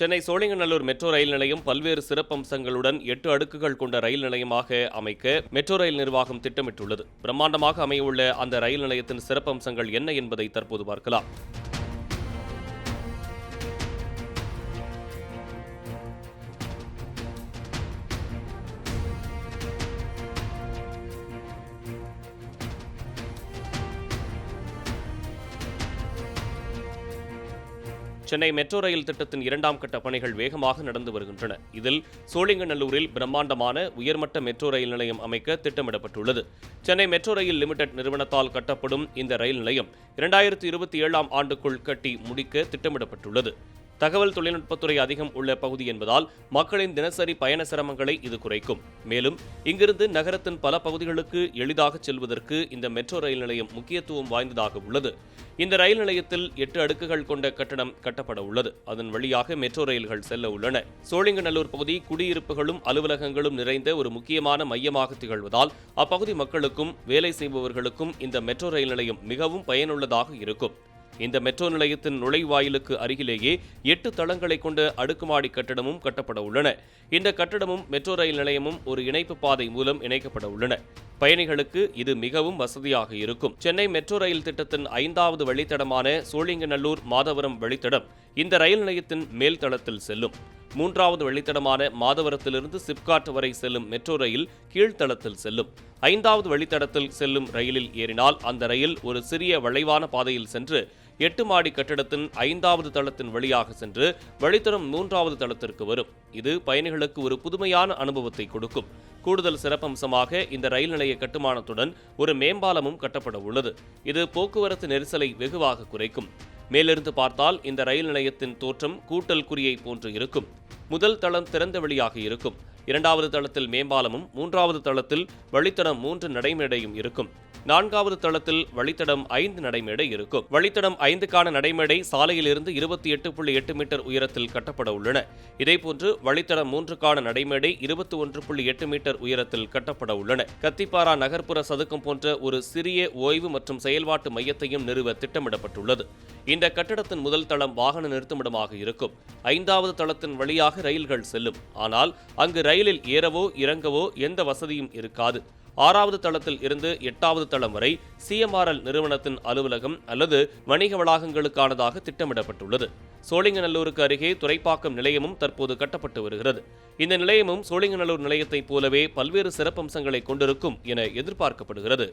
Chennai Sholinganallur metro rail நிலையம் பல்வேறு சிறப்பம்சங்களுடன் எட்டு அடுக்குகள் கொண்ட ரயில் நிலையமாக அமைக்க மெட்ரோ ரயில் நிர்வாகம் திட்டமிட்டுள்ளது. பிரம்மாண்டமாக அமையவுள்ள அந்த ரயில் நிலையத்தின் சிறப்பம்சங்கள் என்ன என்பதை தற்போது பார்க்கலாம். சென்னை மெட்ரோ ரயில் திட்டத்தின் இரண்டாம் கட்ட பணிகள் வேகமாக நடந்து வருகின்றன. இதில் சோழிங்கநல்லூரில் பிரம்மாண்டமான உயர்மட்ட மெட்ரோ ரயில் நிலையம் அமைக்க திட்டமிடப்பட்டுள்ளது. சென்னை மெட்ரோ ரயில் லிமிடெட் நிறுவனத்தால் கட்டப்படும் இந்த ரயில் நிலையம் இரண்டாயிரத்தி இருபத்தி ஏழாம் ஆண்டுக்குள் கட்டி முடிக்க திட்டமிடப்பட்டுள்ளது. தகவல் தொழில்நுட்பத்துறை அதிகம் உள்ள பகுதி என்பதால் மக்களின் தினசரி பயண சிரமங்களை இது குறைக்கும். மேலும் இங்கிருந்து நகரத்தின் பல பகுதிகளுக்கு எளிதாக செல்வதற்கு இந்த மெட்ரோ ரயில் நிலையம் முக்கியத்துவம் வாய்ந்ததாக உள்ளது. இந்த ரயில் நிலையத்தில் எட்டு அடுக்குகள் கொண்ட கட்டடம் கட்டப்பட உள்ளது. அதன் வழியாக மெட்ரோ ரயில்கள் செல்ல உள்ளன. சோழிங்கநல்லூர் பகுதி குடியிருப்புகளும் அலுவலகங்களும் நிறைந்த ஒரு முக்கியமான மையமாக திகழ்வதால் அப்பகுதி மக்களுக்கும் வேலை செய்பவர்களுக்கும் இந்த மெட்ரோ ரயில் நிலையம் மிகவும் பயனுள்ளதாக இருக்கும். இந்த மெட்ரோ நிலையத்தின் நுழைவாயிலுக்கு அருகிலேயே எட்டு தளங்களை கொண்ட அடுக்குமாடி கட்டடமும் கட்டப்பட உள்ளன. இந்த கட்டடமும் மெட்ரோ ரயில் நிலையமும் ஒரு இணைப்பு பாதை மூலம் இணைக்கப்பட உள்ளன. பயணிகளுக்கு இது மிகவும் வசதியாக இருக்கும். சென்னை மெட்ரோ ரயில் திட்டத்தின் ஐந்தாவது வழித்தடமான சோழிங்கநல்லூர் மாதவரம் வழித்தடம் இந்த ரயில் நிலையத்தின் மேல்தளத்தில் செல்லும். மூன்றாவது வழித்தடமான மாதவரத்திலிருந்து சிப்காட் வரை செல்லும் மெட்ரோ ரயில் கீழ்த்தளத்தில் செல்லும். ஐந்தாவது வழித்தடத்தில் செல்லும் ரயிலில் ஏறினால் அந்த ரயில் ஒரு சிறிய வளைவான பாதையில் சென்று எட்டு மாடி கட்டடத்தின் ஐந்தாவது தளத்தின் வழியாக சென்று வழித்தடம் மூன்றாவது தளத்திற்கு வரும். இது பயணிகளுக்கு ஒரு புதுமையான அனுபவத்தை கொடுக்கும். கூடுதல் சிறப்பம்சமாக இந்த ரயில் நிலைய கட்டுமானத்துடன் ஒரு மேம்பாலமும் கட்டப்பட உள்ளது. இது போக்குவரத்து நெரிசலை வெகுவாக குறைக்கும். மேலிருந்து பார்த்தால் இந்த ரயில் நிலையத்தின் தோற்றம் கூட்டல் குறியை போன்று இருக்கும். முதல் தளம் திறந்த வெளியாக இருக்கும். இரண்டாவது தளத்தில் மேம்பாலமும் மூன்றாவது தளத்தில் வழித்தடம் மூன்று நடைமேடையும் இருக்கும். நான்காவது தளத்தில் வழித்தடம் ஐந்து நடைமேடை இருக்கும். வழித்தடம் ஐந்துக்கான நடைமேடை சாலையிலிருந்து இருபத்தி எட்டு புள்ளி எட்டு மீட்டர் உயரத்தில் கட்டப்பட உள்ளன. இதேபோன்று வழித்தடம் மூன்றுக்கான நடைமேடை இருபத்தி ஒன்று புள்ளி எட்டு மீட்டர் உயரத்தில் கட்டப்பட உள்ளன. கத்திப்பாரா நகர்ப்புற சதுக்கம் போன்ற ஒரு சிறிய ஓய்வு மற்றும் செயல்பாட்டு மையத்தையும் நிறுவ திட்டமிடப்பட்டுள்ளது. இந்த கட்டடத்தின் முதல் தளம் வாகன நிறுத்துமிடமாக இருக்கும். ஐந்தாவது தளத்தின் வழியாக ரயில்கள் செல்லும். ஆனால் அங்கு ரயிலில் ஏறவோ இறங்கவோ எந்த வசதியும் இருக்காது. ஆறாவது தளத்தில் இருந்து எட்டாவது தளம் வரை சிஎம்ஆர்எல் நிறுவனத்தின் அலுவலகம் அல்லது வணிக வளாகங்களுக்கானதாக திட்டமிடப்பட்டுள்ளது. சோழிங்கநல்லூருக்கு அருகே துறைப்பாக்கம் நிலையமும் தற்போது கட்டப்பட்டு வருகிறது. இந்த நிலையமும் சோழிங்கநல்லூர் நிலையத்தைப் போலவே பல்வேறு சிறப்பம்சங்களை கொண்டிருக்கும் என எதிர்பார்க்கப்படுகிறது.